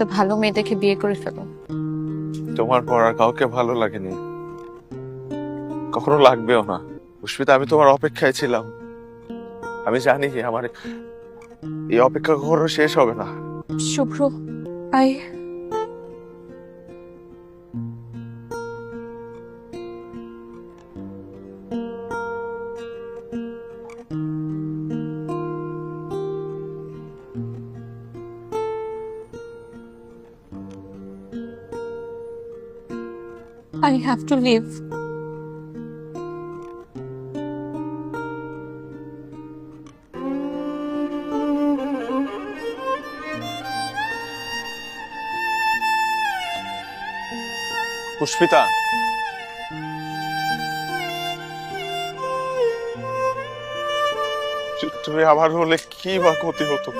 একটা ভালো মেয়ে দেখে বিয়ে করে ফেলো। তোমার পর আর কাউকে ভালো লাগেনি। কখনো লাগবেও না। পুষ্পিতা আমি তোমার অপেক্ষায় ছিলাম। আমি জানি আমার এই অপেক্ষা কখনো শেষ হবে না। Shubhro I I have to leave. Pushpita তুমি আবার হলে কি বা ক্ষতি হতো